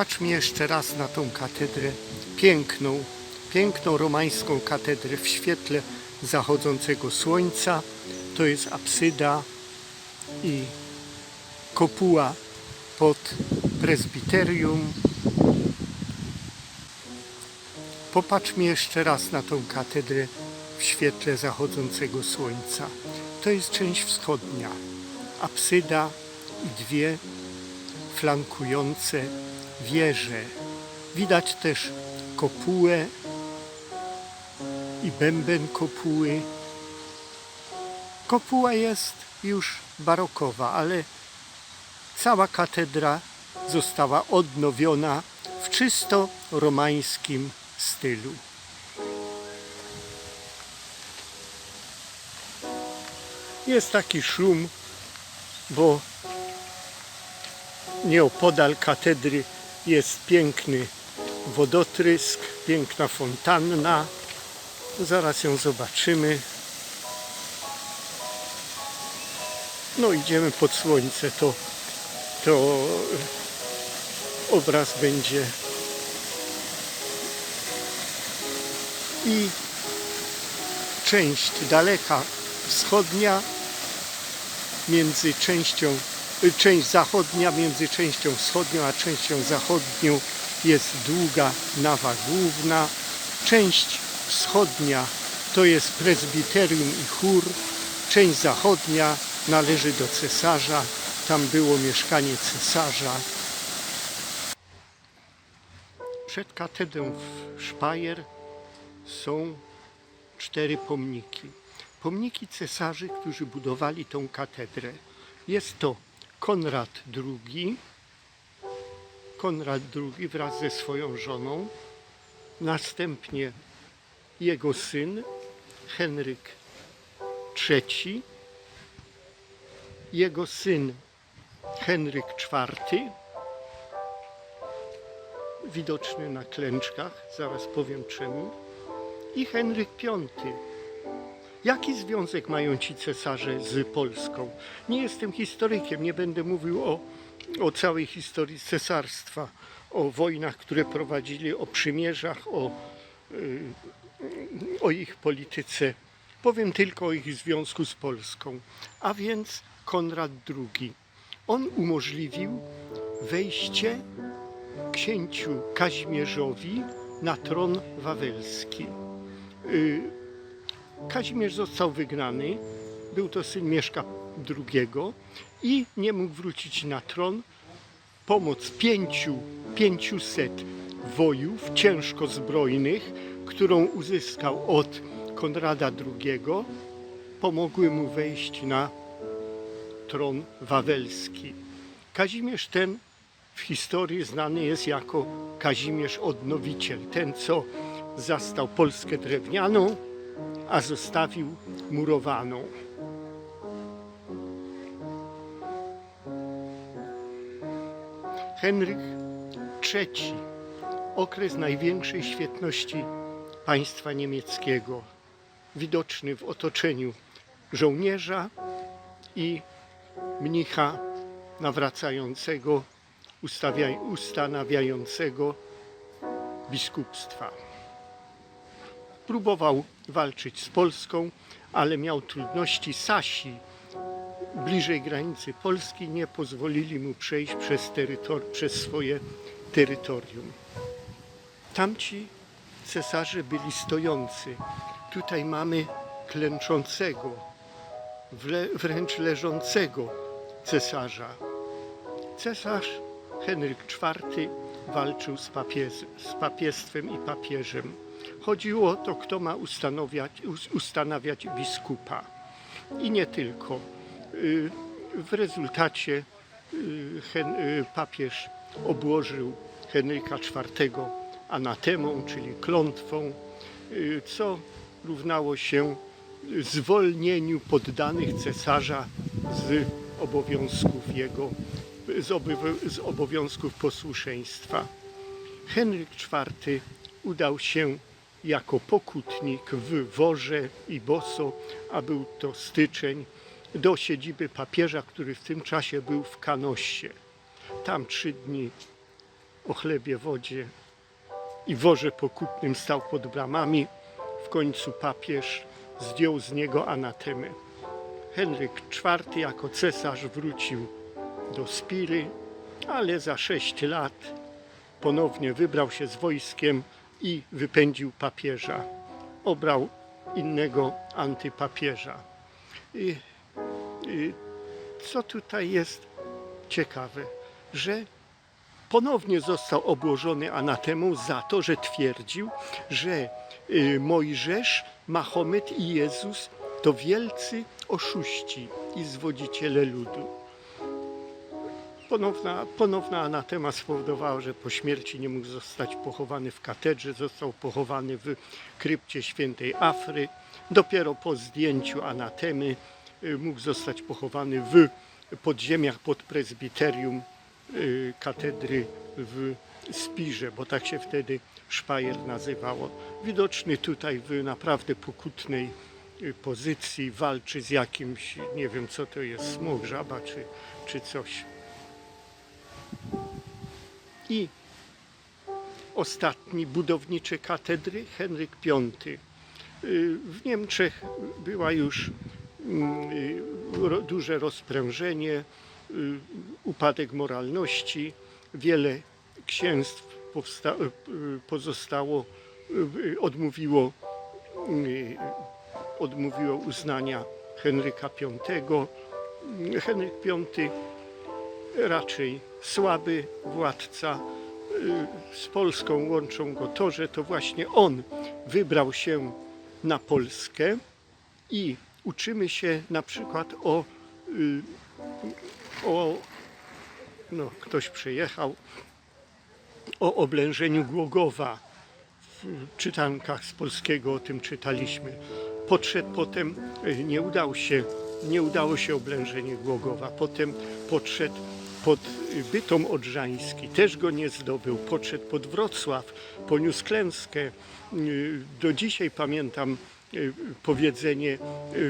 Popatrzmy jeszcze raz na tą katedrę. Piękną, piękną romańską katedrę w świetle zachodzącego słońca. To jest apsyda i kopuła pod prezbiterium. Popatrzmy jeszcze raz na tą katedrę w świetle zachodzącego słońca. To jest część wschodnia. Apsyda i dwie flankujące wieże. Widać też kopułę i bęben kopuły. Kopuła jest już barokowa, ale cała katedra została odnowiona w czysto romańskim stylu. Jest taki szum, bo nieopodal katedry jest piękny wodotrysk, piękna fontanna. Zaraz ją zobaczymy. No idziemy pod słońce, to, to obraz będzie i część daleka wschodnia między częścią, część zachodnia między częścią wschodnią a częścią zachodnią jest długa nawa główna. Część wschodnia to jest prezbiterium i chór. Część zachodnia należy do cesarza. Tam było mieszkanie cesarza. Przed katedrą w Szpajer są cztery pomniki. Pomniki cesarzy, którzy budowali tą katedrę. Jest to Konrad II, Konrad II wraz ze swoją żoną, następnie jego syn Henryk III, jego syn Henryk IV, widoczny na klęczkach, zaraz powiem czemu, i Henryk V. Jaki związek mają ci cesarze z Polską? Nie jestem historykiem, nie będę mówił o, o całej historii cesarstwa, o wojnach, które prowadzili, o przymierzach, o, y, o ich polityce. Powiem tylko o ich związku z Polską. A więc Konrad II. On umożliwił wejście księciu Kazimierzowi na tron wawelski. Kazimierz został wygnany, był to syn Mieszka II i nie mógł wrócić na tron. Pomoc pięciu, pięciuset wojów ciężko zbrojnych, którą uzyskał od Konrada II, pomogły mu wejść na tron wawelski. Kazimierz ten w historii znany jest jako Kazimierz Odnowiciel, ten co zastał Polskę drewnianą, a zostawił murowaną. Henryk III, okres największej świetności państwa niemieckiego, widoczny w otoczeniu żołnierza i mnicha nawracającego, ustanawiającego biskupstwa. Próbował walczyć z Polską, ale miał trudności. Sasi bliżej granicy Polski nie pozwolili mu przejść przez, terytor- przez swoje terytorium. Tamci cesarze byli stojący. Tutaj mamy klęczącego, wręcz leżącego cesarza. Cesarz Henryk IV walczył z, papiez- z papiestwem i papieżem. Chodziło o to, kto ma ustanawiać, us- ustanawiać biskupa. I nie tylko. Y, W rezultacie y, y, papież obłożył Henryka IV anatemą, czyli klątwą, co równało się zwolnieniu poddanych cesarza z obowiązków jego, z obowiązków posłuszeństwa. Henryk IV udał się jako pokutnik w Worze i Boso, a był to styczeń, do siedziby papieża, który w tym czasie był w Kanosie. Tam trzy dni o chlebie, wodzie i worze pokutnym stał pod bramami. W końcu papież zdjął z niego anatemę. Henryk IV jako cesarz wrócił do Spiry, ale za sześć lat ponownie wybrał się z wojskiem i wypędził papieża. Obrał innego antypapieża. I, i co tutaj jest ciekawe, że ponownie został obłożony anatemą za to, że twierdził, że y, Mojżesz, Mahomet i Jezus to wielcy oszuści i zwodziciele ludu. Ponowna, ponowna anatema spowodowała, że po śmierci nie mógł zostać pochowany w katedrze, został pochowany w krypcie świętej Afry. Dopiero po zdjęciu anatemy y, mógł zostać pochowany w podziemiach pod prezbiterium y, katedry w Spirze, bo tak się wtedy szpajer nazywało. Widoczny tutaj w naprawdę pokutnej y, pozycji, walczy z jakimś, nie wiem co to jest, smok, żaba czy, czy coś. I ostatni budowniczy katedry, Henryk V. Y, W Niemczech była już mm, y, duże rozprężenie, y, upadek moralności, wiele księstw pozostało, odmówiło, odmówiło uznania Henryka V. Henryk V raczej słaby władca. Y, Z Polską łączą go to, że to właśnie on wybrał się na Polskę i uczymy się na przykład o, y, o no, ktoś przyjechał, o oblężeniu Głogowa. W czytankach z polskiego o tym czytaliśmy. Podszedł potem, y, nie udało się, nie udało się oblężenie Głogowa. Potem podszedł pod Bytom Odrzański, też go nie zdobył. Podszedł pod Wrocław, poniósł klęskę. Do dzisiaj pamiętam y, powiedzenie y,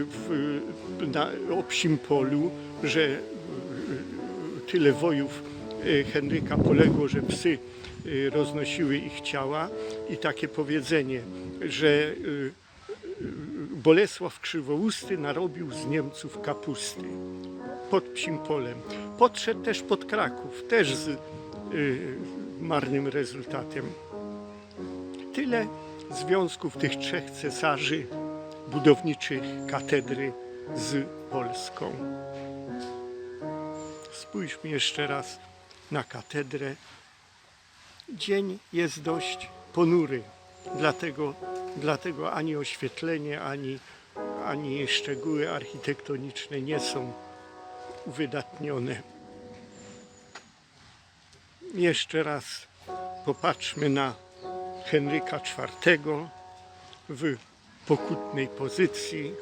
w, na, o psim polu, że y, tyle wojów Henryka poległo, że psy roznosiły ich ciała i takie powiedzenie, że Bolesław Krzywousty narobił z Niemców kapusty pod psim polem. Podszedł też pod Kraków, też z y, marnym rezultatem. Tyle związków tych trzech cesarzy budowniczych katedry z Polską. Spójrzmy jeszcze raz na katedrę. Dzień jest dość ponury, dlatego, dlatego ani oświetlenie, ani, ani szczegóły architektoniczne nie są uwydatnione. Jeszcze raz popatrzmy na Henryka IV w pokutnej pozycji.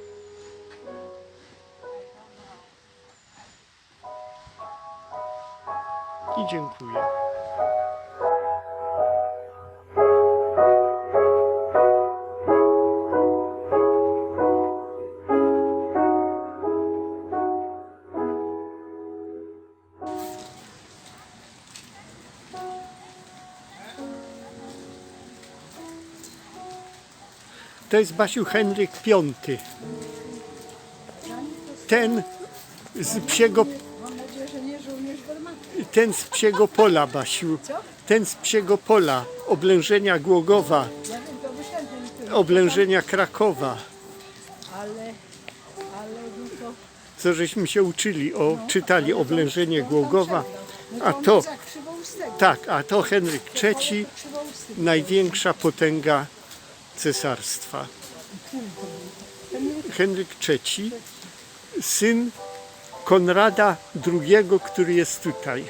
I dziękuję. To jest Basiu Henryk V. Ten z psiego, ten z psiego pola, Basiu. Ten z psiego pola, oblężenia Głogowa, oblężenia Krakowa. Ale. Co żeśmy się uczyli, o, czytali oblężenie Głogowa. A to... Tak, a to Henryk III, największa potęga cesarstwa. Henryk III, syn Konrada II, który jest tutaj.